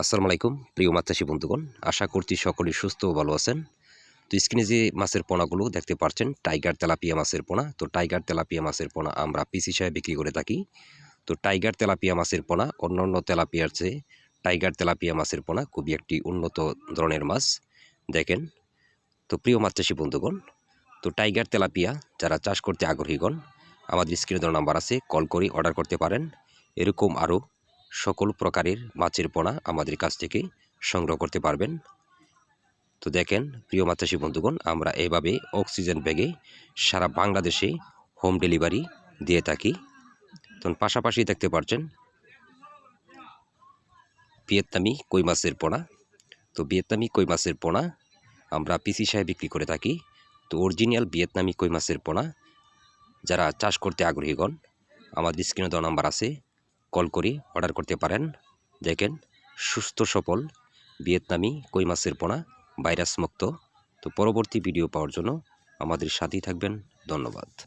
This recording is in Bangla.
আসসালামু আলাইকুম, প্রিয় মাছ চাষী বন্ধুগণ। আশা করছি সকলেই সুস্থ ও ভালো আছেন। তো স্ক্রিনে যে মাছের পোনাগুলো দেখতে পাচ্ছেন, টাইগার তেলাপিয়া মাছের পোনা। তো টাইগার তেলাপিয়া মাছের পোনা আমরা পিস হিসাবে বিক্রি করে থাকি। তো টাইগার তেলাপিয়া মাছের পোনা, অন্যান্য তেলাপিয়ার চেয়ে টাইগার তেলাপিয়া মাছের পোনা খুবই একটি উন্নত ধরনের মাছ। দেখেন, তো প্রিয় মাছ চাষী বন্ধুগণ, তো টাইগার তেলাপিয়া যারা চাষ করতে আগ্রহীগণ আমাদের স্ক্রিনে দেওয়া নাম্বার আছে, কল করে অর্ডার করতে পারেন। এরকম আরও সকল প্রকারের মাছের পোনা আমাদের কাছ থেকে সংগ্রহ করতে পারবেন। তো দেখেন, প্রিয় মাছাসী বন্ধুগণ, আমরা এভাবে অক্সিজেন ব্যাগে সারা বাংলাদেশে হোম ডেলিভারি দিয়ে থাকি। তখন পাশাপাশি দেখতে পারছেন ভিয়েতনামি কই মাছের পোনা তো ভিয়েতনামি কই মাছের পোনা আমরা পিসি সাহেব বিক্রি করে থাকি। তো অরিজিনাল ভিয়েতনামি কই মাছের পোনা যারা চাষ করতে আগ্রহীগণ আমাদের স্ক্রিনে দেওয়া নাম্বার আছে কল করে, অর্ডার করতে পারেন। দেখেন, সুস্থ, সফল, ভিয়েতনামি, কই মাছের পোনা, ভাইরাস মুক্ত। তো পরবর্তী ভিডিও পাওয়ার জন্য আমাদের সাথেই থাকবেন। ধন্যবাদ।